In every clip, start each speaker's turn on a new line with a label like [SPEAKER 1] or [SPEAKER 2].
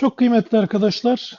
[SPEAKER 1] Çok kıymetli arkadaşlar,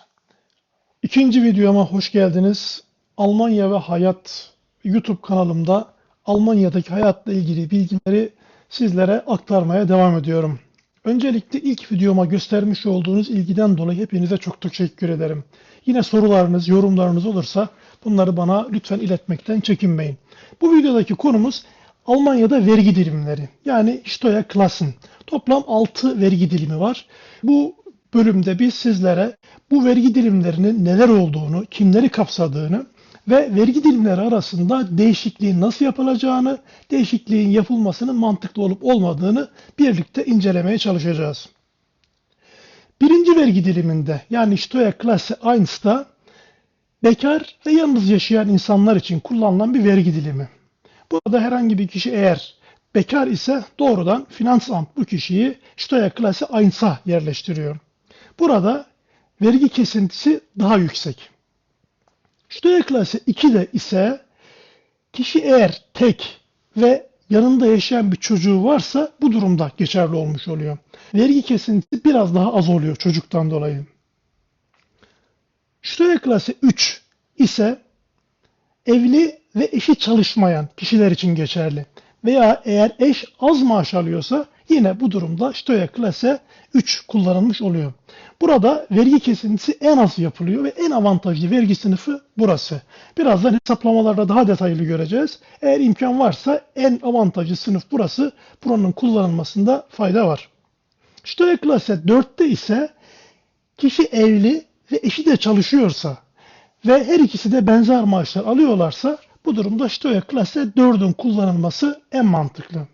[SPEAKER 1] ikinci videoma hoş geldiniz. Almanya ve Hayat YouTube kanalımda Almanya'daki hayatla ilgili bilgileri sizlere aktarmaya devam ediyorum. Öncelikle ilk videoma göstermiş olduğunuz ilgiden dolayı hepinize çok teşekkür ederim. Yine sorularınız, yorumlarınız olursa bunları bana lütfen iletmekten çekinmeyin. Bu videodaki konumuz Almanya'da vergi dilimleri yani Steuerklassen. Toplam 6 vergi dilimi var. Bu bölümde biz sizlere bu vergi dilimlerinin neler olduğunu, kimleri kapsadığını ve vergi dilimleri arasında değişikliğin nasıl yapılacağını, değişikliğin yapılmasının mantıklı olup olmadığını birlikte incelemeye çalışacağız. Birinci vergi diliminde yani Steuerklasse 1'da bekar ve yalnız yaşayan insanlar için kullanılan bir vergi dilimi. Burada herhangi bir kişi eğer bekar ise doğrudan Finansamt bu kişiyi Steuerklasse 1'a yerleştiriyor. Burada vergi kesintisi daha yüksek. Steuerklasse 2'de ise kişi eğer tek ve yanında yaşayan bir çocuğu varsa bu durumda geçerli olmuş oluyor. Vergi kesintisi biraz daha az oluyor çocuktan dolayı. Steuerklasse 3 ise evli ve eşi çalışmayan kişiler için geçerli. Veya eğer eş az maaş alıyorsa yine bu durumda Steuerklasse 3 kullanılmış oluyor. Burada vergi kesintisi en az yapılıyor ve en avantajlı vergi sınıfı burası. Birazdan hesaplamalarda daha detaylı göreceğiz. Eğer imkan varsa en avantajlı sınıf burası. Buranın kullanılmasında fayda var. Steuerklasse 4'te ise kişi evli ve eşi de çalışıyorsa ve her ikisi de benzer maaşlar alıyorlarsa bu durumda Steuerklasse 4'ün kullanılması en mantıklı.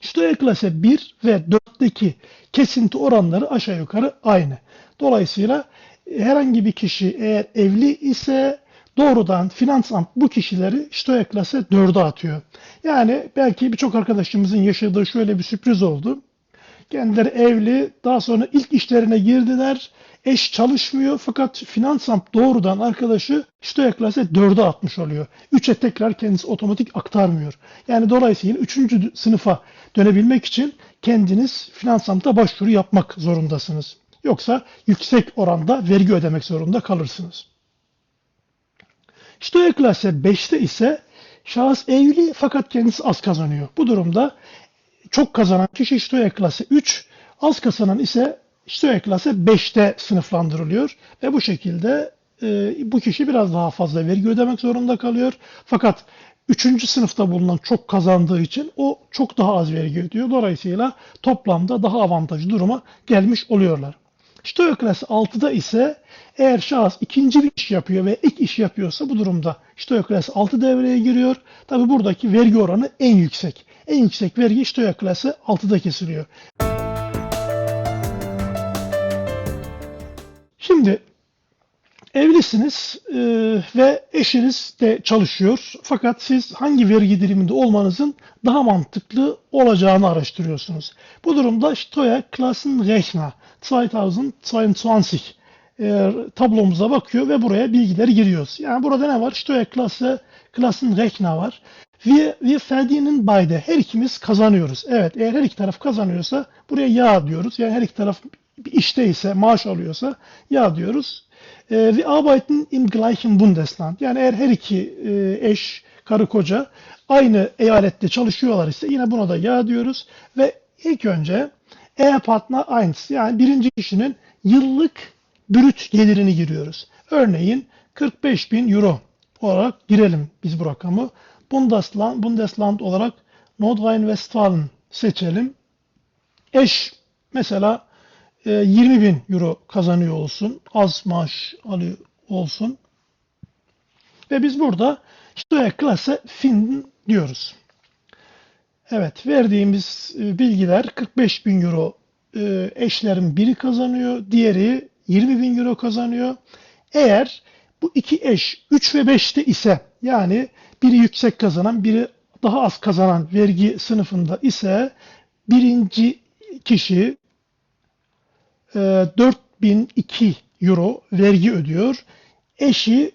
[SPEAKER 1] Steuerklasse 1 ve 4'teki kesinti oranları aşağı yukarı aynı. Dolayısıyla herhangi bir kişi eğer evli ise doğrudan Finansamt bu kişileri Steuerklasse 4'e atıyor. Yani belki birçok arkadaşımızın yaşadığı şöyle bir sürpriz oldu. Kendileri evli, daha sonra ilk işlerine girdiler. Eş çalışmıyor fakat Finansamt doğrudan arkadaşı Steuerklasse 4'e atmış oluyor. 3'e tekrar kendisi otomatik aktarmıyor. Yani dolayısıyla 3. sınıfa dönebilmek için kendiniz Finansamt'a başvuru yapmak zorundasınız. Yoksa yüksek oranda vergi ödemek zorunda kalırsınız. Steuerklasse 5'te ise şahıs evli fakat kendisi az kazanıyor. Bu durumda çok kazanan kişi Steuerklasse 3, az kazanan ise Steuerklasse 5'te sınıflandırılıyor ve bu şekilde e, bu kişi biraz daha fazla vergi ödemek zorunda kalıyor. Fakat 3. sınıfta bulunan çok kazandığı için o çok daha az vergi ödüyor. Dolayısıyla toplamda daha avantajlı duruma gelmiş oluyorlar. Steuerklasse 6'da ise eğer şahıs ikinci bir iş yapıyor ve ilk iş yapıyorsa bu durumda Steuerklasse 6 devreye giriyor. Tabi buradaki vergi oranı en yüksek. En yüksek vergi Steuerklasse 6'da kesiliyor. Şimdi evlisiniz e, ve eşiniz de çalışıyor. Fakat siz hangi vergi diliminde olmanızın daha mantıklı olacağını araştırıyorsunuz. Bu durumda Steuerklassenrechner 2022 e, tablomuza bakıyor ve buraya bilgileri giriyoruz. Yani burada ne var? Steuerklasse Klassenrechner var. Wir, wir verdienen beide. Her ikimiz kazanıyoruz. Evet eğer her iki taraf kazanıyorsa buraya ya diyoruz. Yani her iki taraf bir işteyse, maaş alıyorsa ya diyoruz. E, arbeiten im gleichen Bundesland. Yani eğer her iki e, eş, karı koca aynı eyalette çalışıyorlar ise yine buna da ya diyoruz. Ve ilk önce Ehepartner 1 yani birinci kişinin yıllık brüt gelirini giriyoruz. Örneğin 45 bin euro olarak girelim biz bu rakamı. Bundesland, Bundesland olarak Nordrhein-Westfalen seçelim. Eş mesela 20 e, bin euro kazanıyor olsun. Az maaş alıyor olsun. Ve biz burada Steuerklasse Finden diyoruz. Evet verdiğimiz e, bilgiler 45 bin euro e, eşlerin biri kazanıyor. Diğeri 20 bin euro kazanıyor. Eğer bu iki eş 3 ve 5'te ise yani biri yüksek kazanan biri daha az kazanan vergi sınıfında ise birinci kişi 4002 euro vergi ödüyor. Eşi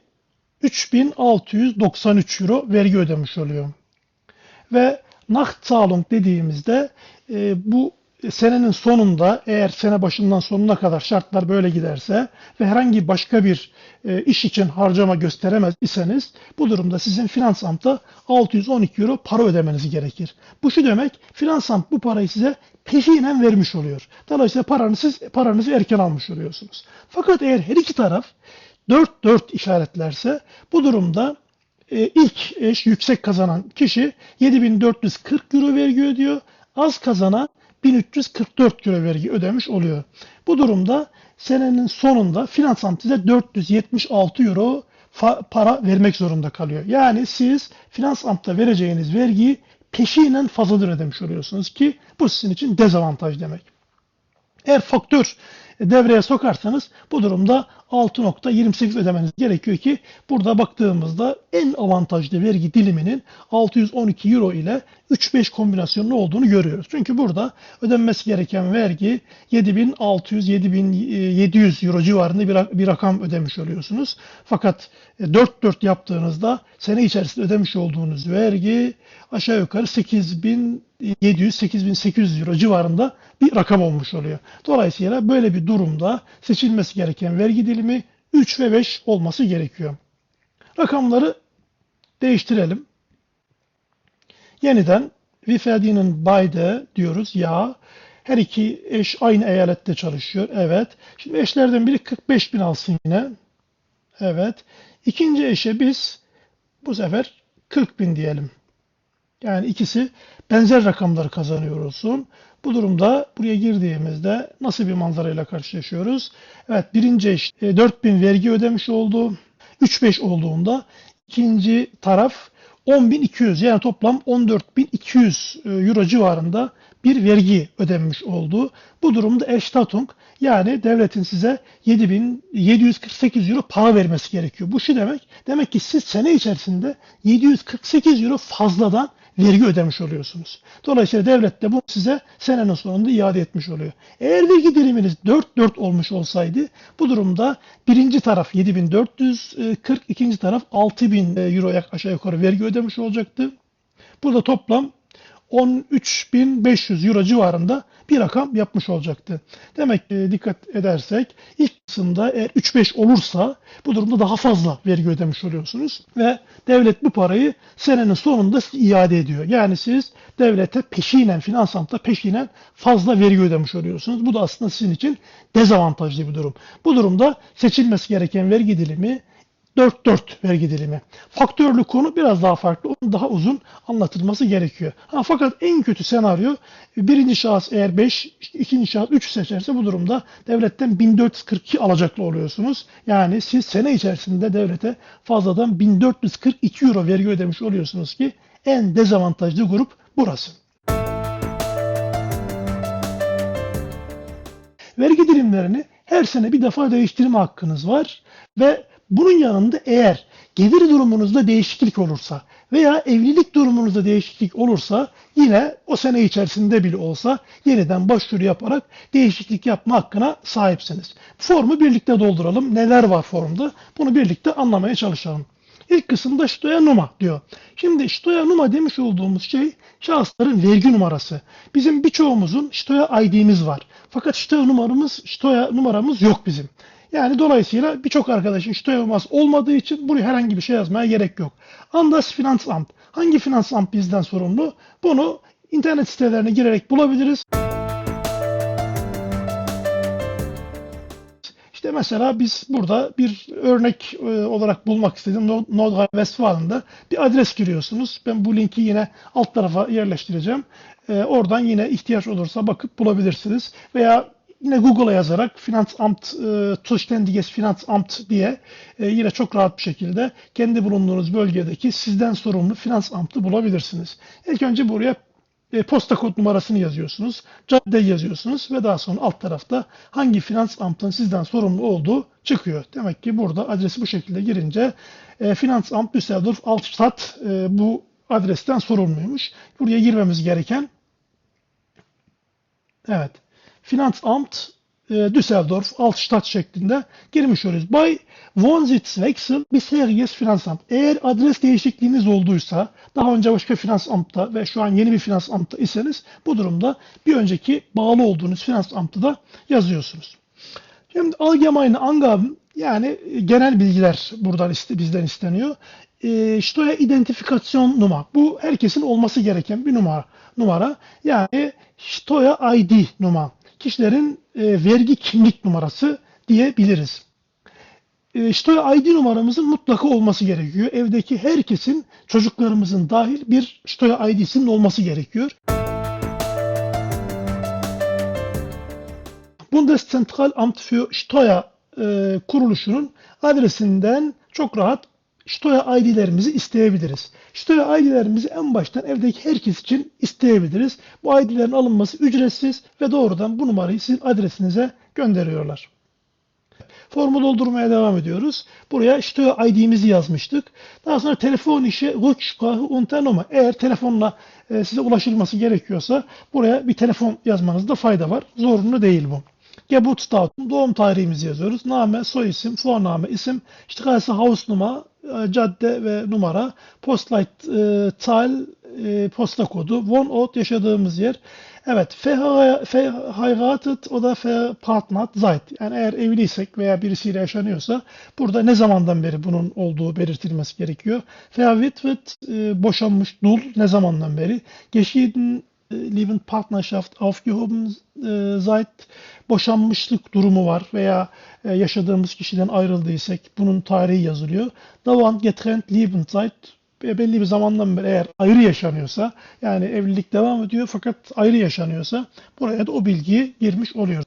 [SPEAKER 1] 3693 euro vergi ödemiş oluyor. Ve Nachzahlung dediğimizde e, bu senenin sonunda eğer sene başından sonuna kadar şartlar böyle giderse ve herhangi başka bir e, iş için harcama gösteremez iseniz bu durumda sizin finans amta 612 euro para ödemeniz gerekir. Bu şu demek finans amt bu parayı size peşinen vermiş oluyor. Dolayısıyla paranızı, siz, paranızı erken almış oluyorsunuz. Fakat eğer her iki taraf 4-4 işaretlerse bu durumda e, ilk eş yüksek kazanan kişi 7440 euro vergi ödüyor. Az kazanan 1344 euro vergi ödemiş oluyor. Bu durumda senenin sonunda finansam size 476 euro para vermek zorunda kalıyor. Yani siz finans amta vereceğiniz vergiyi peşinen fazladır ödemiş oluyorsunuz ki bu sizin için dezavantaj demek. Eğer faktör devreye sokarsanız bu durumda 6.28 ödemeniz gerekiyor ki burada baktığımızda en avantajlı vergi diliminin 612 euro ile 3-5 kombinasyonlu olduğunu görüyoruz. Çünkü burada ödenmesi gereken vergi 7600-7700 euro civarında bir, rakam ödemiş oluyorsunuz. Fakat 4-4 yaptığınızda sene içerisinde ödemiş olduğunuz vergi aşağı yukarı 8700-8800 euro civarında bir rakam olmuş oluyor. Dolayısıyla böyle bir durumda seçilmesi gereken vergi dilimi 3 ve 5 olması gerekiyor. Rakamları değiştirelim. Yeniden Vifedinin Bayde diyoruz ya. Her iki eş aynı eyalette çalışıyor. Evet. Şimdi eşlerden biri 45 bin alsın yine. Evet. İkinci eşe biz bu sefer 40 bin diyelim. Yani ikisi benzer rakamları kazanıyor olsun. Bu durumda buraya girdiğimizde nasıl bir manzarayla karşılaşıyoruz? Evet birinci eş 4000 vergi ödemiş oldu. 3-5 olduğunda ikinci taraf 10.200 yani toplam 14.200 euro civarında bir vergi ödenmiş oldu. Bu durumda Erstatung yani devletin size 7748 euro para vermesi gerekiyor. Bu şu demek. Demek ki siz sene içerisinde 748 euro fazladan vergi ödemiş oluyorsunuz. Dolayısıyla devlet de bu size senenin sonunda iade etmiş oluyor. Eğer vergi diliminiz 4-4 olmuş olsaydı bu durumda birinci taraf 7440, ikinci taraf 6000 euro aşağı yukarı vergi ödemiş olacaktı. Burada toplam 13.500 euro civarında bir rakam yapmış olacaktı. Demek ki dikkat edersek ilk kısımda eğer 3-5 olursa bu durumda daha fazla vergi ödemiş oluyorsunuz ve devlet bu parayı senenin sonunda iade ediyor. Yani siz devlete peşinen, finans amta peşinen fazla vergi ödemiş oluyorsunuz. Bu da aslında sizin için dezavantajlı bir durum. Bu durumda seçilmesi gereken vergi dilimi 4-4 vergi dilimi. Faktörlü konu biraz daha farklı. Onun daha uzun anlatılması gerekiyor. Ha, fakat en kötü senaryo birinci şahıs eğer 5, ikinci şahıs 3 seçerse bu durumda devletten 1442 alacaklı oluyorsunuz. Yani siz sene içerisinde devlete fazladan 1442 euro vergi ödemiş oluyorsunuz ki en dezavantajlı grup burası. Vergi dilimlerini her sene bir defa değiştirme hakkınız var ve bunun yanında eğer gelir durumunuzda değişiklik olursa veya evlilik durumunuzda değişiklik olursa yine o sene içerisinde bile olsa yeniden başvuru yaparak değişiklik yapma hakkına sahipsiniz. Formu birlikte dolduralım. Neler var formda? Bunu birlikte anlamaya çalışalım. İlk kısımda Stoya Numa diyor. Şimdi Stoya Numa demiş olduğumuz şey şahısların vergi numarası. Bizim birçoğumuzun Stoya ID'miz var. Fakat Stoya numaramız, Stoya numaramız yok bizim. Yani dolayısıyla birçok arkadaşın Steuermas olmadığı için buraya herhangi bir şey yazmaya gerek yok. Andas Finansamt. Hangi Finansamt bizden sorumlu? Bunu internet sitelerine girerek bulabiliriz. İşte mesela biz burada bir örnek olarak bulmak istedim. Nordrhein-Westfalen'da bir adres giriyorsunuz. Ben bu linki yine alt tarafa yerleştireceğim. Oradan yine ihtiyaç olursa bakıp bulabilirsiniz. Veya yine Google'a yazarak Finansamt, e, Zuständiges Finansamt diye e, yine çok rahat bir şekilde kendi bulunduğunuz bölgedeki sizden sorumlu Finansamt'ı bulabilirsiniz. İlk önce buraya e, posta kod numarasını yazıyorsunuz, cadde yazıyorsunuz ve daha sonra alt tarafta hangi Finansamt'ın sizden sorumlu olduğu çıkıyor. Demek ki burada adresi bu şekilde girince e, Finansamt Düsseldorf Altstadt e, bu adresten sorumluymuş. Buraya girmemiz gereken Evet. Finansamt e, Düsseldorf, Altstadt şeklinde girmiş oluyoruz. Bay Wohnsitzwechsel bisheriges Finansamt. Eğer adres değişikliğiniz olduysa, daha önce başka Finansamt'ta ve şu an yeni bir Finansamt'ta iseniz bu durumda bir önceki bağlı olduğunuz Finansamt'ı da yazıyorsunuz. Şimdi allgemeine Angaben yani e, genel bilgiler buradan iste, bizden isteniyor. E, Steuer identifikasyon numara. Bu herkesin olması gereken bir numara. numara. Yani Steuer ID numara. Kişilerin e, vergi kimlik numarası diyebiliriz. E, Steuer ID numaramızın mutlaka olması gerekiyor. Evdeki herkesin, çocuklarımızın dahil bir Steuer ID'sinin olması gerekiyor. Bundeszentralamt für Steuer e, kuruluşunun adresinden çok rahat Steuer ID'lerimizi isteyebiliriz. Steuer ID'lerimizi en baştan evdeki herkes için isteyebiliriz. Bu ID'lerin alınması ücretsiz ve doğrudan bu numarayı sizin adresinize gönderiyorlar. Formu doldurmaya devam ediyoruz. Buraya Steuer ID'mizi yazmıştık. Daha sonra telefon işi Rücksprache Unternummer. Eğer telefonla e, size ulaşılması gerekiyorsa buraya bir telefon yazmanızda fayda var. Zorunlu değil bu. Geburtsdatum, doğum tarihimizi yazıyoruz. Name, soy isim, Vorname, isim, Straße, Hausnummer, cadde ve numara, Postleitzahl, e, posta kodu, Wohnort, yaşadığımız yer. Evet, verhe- verheiratet o da verpartnert seid. Yani eğer evliysek veya birisiyle yaşanıyorsa burada ne zamandan beri bunun olduğu belirtilmesi gerekiyor. Verwitwet, e, boşanmış, dul ne zamandan beri. Geschieden, e, Liebend Partnerschaft aufgehoben e, seid, boşanmışlık durumu var veya e, yaşadığımız kişiden ayrıldıysak bunun tarihi yazılıyor. Dauernd getrennt liebend seid, e, belli bir zamandan beri eğer ayrı yaşanıyorsa yani evlilik devam ediyor fakat ayrı yaşanıyorsa buraya da o bilgiyi girmiş oluyoruz.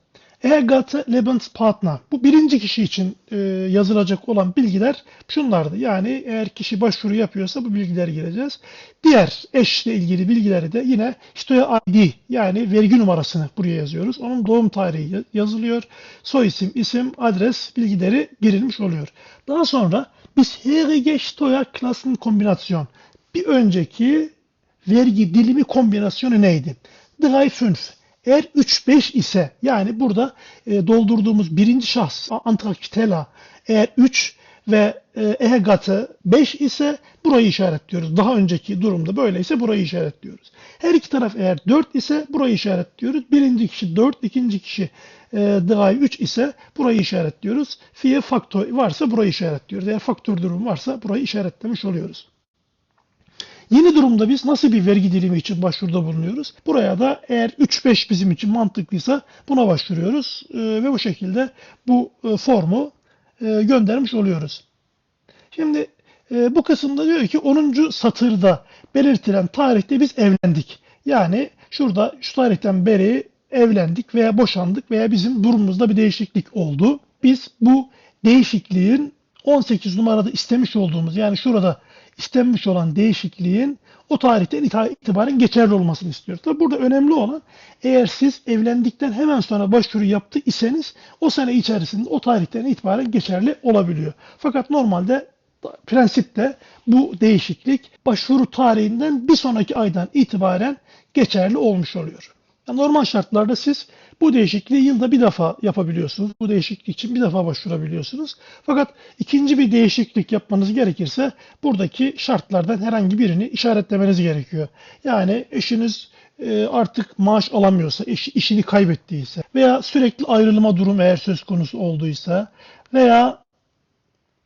[SPEAKER 1] Ehegatte Lebenspartner. Bu birinci kişi için e, yazılacak olan bilgiler şunlardı. Yani eğer kişi başvuru yapıyorsa bu bilgileri gireceğiz. Diğer eşle ilgili bilgileri de yine Steuer ID yani vergi numarasını buraya yazıyoruz. Onun doğum tarihi ya- yazılıyor. Soy isim, isim, adres bilgileri girilmiş oluyor. Daha sonra bisherige Steuerklassen kombinasyon. Bir önceki vergi dilimi kombinasyonu neydi? 3-5. Eğer 3-5 ise yani burada e, doldurduğumuz birinci şahs Antragsteller eğer 3 ve Ehegat'ı 5 ise burayı işaretliyoruz. Daha önceki durumda böyleyse burayı işaretliyoruz. Her iki taraf eğer 4 ise burayı işaretliyoruz. Birinci kişi 4, ikinci kişi e, 3 ise burayı işaretliyoruz. Fiye faktör varsa burayı işaretliyoruz. Eğer faktör durum varsa burayı işaretlemiş oluyoruz. Yeni durumda biz nasıl bir vergi dilimi için başvuruda bulunuyoruz? Buraya da eğer 3-5 bizim için mantıklıysa buna başvuruyoruz e, ve bu şekilde bu e, formu e, göndermiş oluyoruz. Şimdi e, bu kısımda diyor ki 10. satırda belirtilen tarihte biz evlendik. Yani şurada şu tarihten beri evlendik veya boşandık veya bizim durumumuzda bir değişiklik oldu. Biz bu değişikliğin 18 numarada istemiş olduğumuz yani şurada istenmiş olan değişikliğin o tarihten itibaren geçerli olmasını istiyoruz. Tabi burada önemli olan eğer siz evlendikten hemen sonra başvuru yaptı iseniz o sene içerisinde o tarihten itibaren geçerli olabiliyor. Fakat normalde prensipte bu değişiklik başvuru tarihinden bir sonraki aydan itibaren geçerli olmuş oluyor. Yani normal şartlarda siz bu değişikliği yılda bir defa yapabiliyorsunuz. Bu değişiklik için bir defa başvurabiliyorsunuz. Fakat ikinci bir değişiklik yapmanız gerekirse buradaki şartlardan herhangi birini işaretlemeniz gerekiyor. Yani eşiniz e, artık maaş alamıyorsa, eşi işini kaybettiyse veya sürekli ayrılma durum eğer söz konusu olduysa veya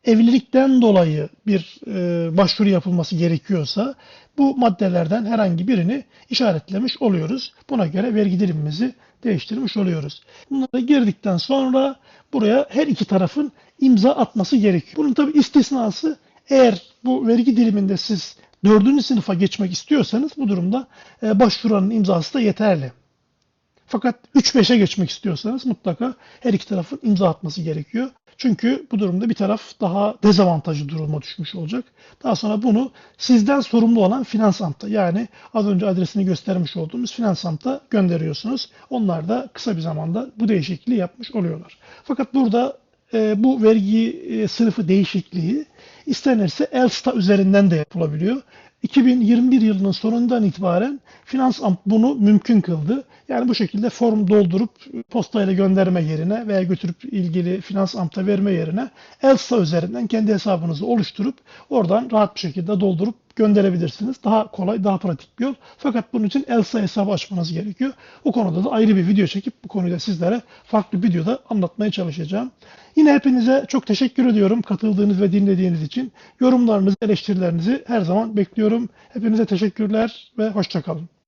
[SPEAKER 1] evlilikten dolayı bir e, başvuru yapılması gerekiyorsa bu maddelerden herhangi birini işaretlemiş oluyoruz. Buna göre vergi dilimimizi değiştirmiş oluyoruz. Bunları girdikten sonra buraya her iki tarafın imza atması gerekiyor. Bunun tabi istisnası eğer bu vergi diliminde siz dördüncü sınıfa geçmek istiyorsanız bu durumda e, başvuranın imzası da yeterli. Fakat 3-5'e geçmek istiyorsanız mutlaka her iki tarafın imza atması gerekiyor. Çünkü bu durumda bir taraf daha dezavantajlı duruma düşmüş olacak. Daha sonra bunu sizden sorumlu olan Finansamt'a yani az önce adresini göstermiş olduğumuz Finansamt'a gönderiyorsunuz. Onlar da kısa bir zamanda bu değişikliği yapmış oluyorlar. Fakat burada e, bu vergi e, sınıfı değişikliği istenirse Elsta üzerinden de yapılabiliyor. 2021 yılının sonundan itibaren Finans Amt bunu mümkün kıldı. Yani bu şekilde form doldurup postayla gönderme yerine veya götürüp ilgili Finans Amt'a verme yerine Elsa üzerinden kendi hesabınızı oluşturup oradan rahat bir şekilde doldurup gönderebilirsiniz. Daha kolay, daha pratik bir yol. Fakat bunun için Elsa hesabı açmanız gerekiyor. Bu konuda da ayrı bir video çekip bu konuyu da sizlere farklı bir videoda anlatmaya çalışacağım. Yine hepinize çok teşekkür ediyorum katıldığınız ve dinlediğiniz için. Yorumlarınızı, eleştirilerinizi her zaman bekliyorum. Hepinize teşekkürler ve hoşçakalın.